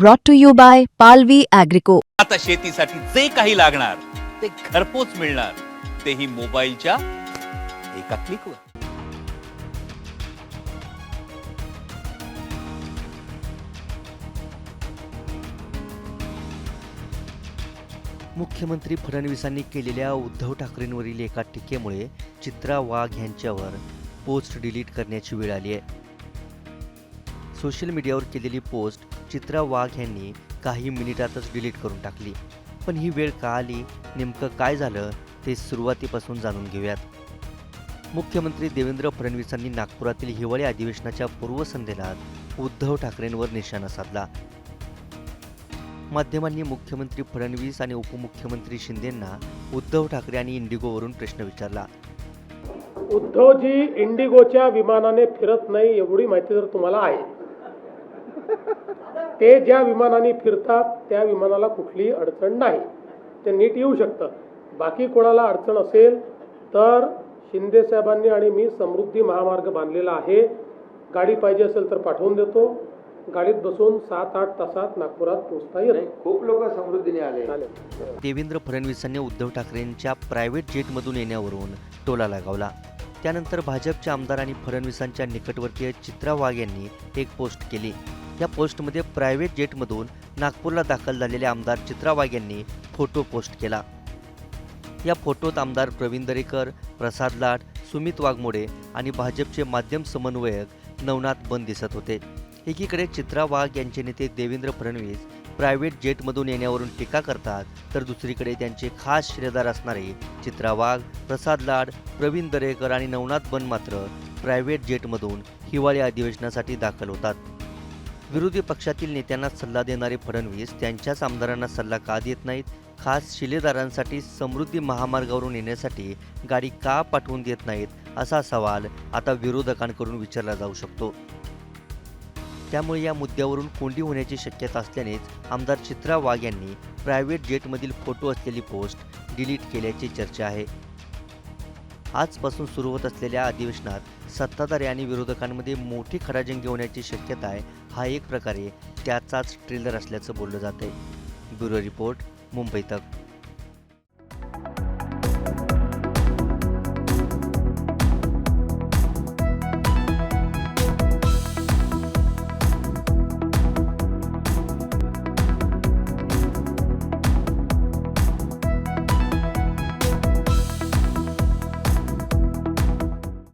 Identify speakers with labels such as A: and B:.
A: brought to you by Palvi Agrico.
B: आता शेतीसाठी जे काही लागणार ते घरपोच मिळणार. तेही मोबाईलच्या एका क्लिकवर.
C: मुख्यमंत्री फडणवीसांनी केलेल्या उद्धव ठाकरेंवरील एका टीकेमुळे चित्रा वाघ यांच्यावर पोस्ट डिलीट करण्याची वेळ आली आहे. सोशल मीडियावर केलेली पोस्ट चित्रा वाघ यांनी काही मिनिटातच डिलीट करून टाकली. पण ही वेळ का आली? नेमकं काय झालं? ते सुरुवातीपासून जाणून घेऊयात. मुख्यमंत्री देवेंद्र फडणवीसांनी नागपुरातील हिवाळी अधिवेशनाच्या पूर्वसंध्येला उद्धव ठाकरेंवर निशाणा साधला. माध्यमांनी मुख्यमंत्री फडणवीस आणि उपमुख्यमंत्री शिंदेंना उद्धव ठाकरे आणि इंडिगोवरून प्रश्न विचारला.
D: उद्धवजी इंडिगोच्या विमानाने फिरत नाही एवढी माहिती जर तुम्हाला आहे. ते ज्या विमानाने फिरतात त्या विमानाला कुठलीही अडचण नाही. ते नीट येऊ शकतं. बाकी कोणाला अडचण असेल तर शिंदे साहेबांनी आणि मी समृद्धी महामार्ग बांधलेला आहे. गाडी पाहिजे असेल तर पाठवून देतो. गाडीत बसून सात आठ तासात नागपुरात पोहोचता येईल
E: खूप लोक समृद्धीने आले.
C: देवेंद्र फडणवीसांनी उद्धव ठाकरेंच्या प्रायव्हेट जेटमधून येण्यावरून टोला लगावला. त्यानंतर भाजपचे आमदार आणि फडणवीसांच्या निकटवर्तीय चित्रा वाघ यांनी एक पोस्ट केली. या पोस्टमध्ये प्रायव्हेट जेटमधून नागपूरला दाखल झालेले आमदार चित्रा वाघ यांनी फोटो पोस्ट केला. या फोटोत आमदार प्रवीण दरेकर प्रसाद लाड सुमित वाघमोडे आणि भाजपचे माध्यम समन्वयक नवनाथ बन दिसत होते. एकीकडे चित्रा वाघ यांचे नेते देवेंद्र फडणवीस प्रायव्हेट जेटमधून येण्यावरून टीका करतात तर दुसरीकडे त्यांचे खास शिरेदार असणारे चित्रा वाघ प्रसाद लाड प्रवीण दरेकर आणि नवनाथ बन मात्र प्रायव्हेट जेटमधून हिवाळी अधिवेशनासाठी दाखल होतात. विरोधी पक्षातील नेत्यांना सल्ला देणारे फडणवीस त्यांच्याच आमदारांना सल्ला का देत नाहीत? खास शिलेदारांसाठी समृद्धी महामार्गावरून येण्यासाठी गाडी का पाठवून देत नाहीत? असा सवाल आता विरोधकांकडून विचारला जाऊ शकतो. त्यामुळे या मुद्द्यावरून कोंडी होण्याची शक्यता असल्यानेच आमदार चित्रा वाघ यांनी प्रायव्हेट जेटमधील फोटो असलेली पोस्ट डिलीट केल्याची चर्चा आहे. आजपासून सुरू होत असलेल्या अधिवेशनात सत्ताधारी आणि विरोधकांमध्ये मोठी खराजंगी होण्याची शक्यता आहे हा एक प्रकारे त्याचाच ट्रेलर असल्याचं बोललं जात आहे ब्युरो रिपोर्ट मुंबई तक.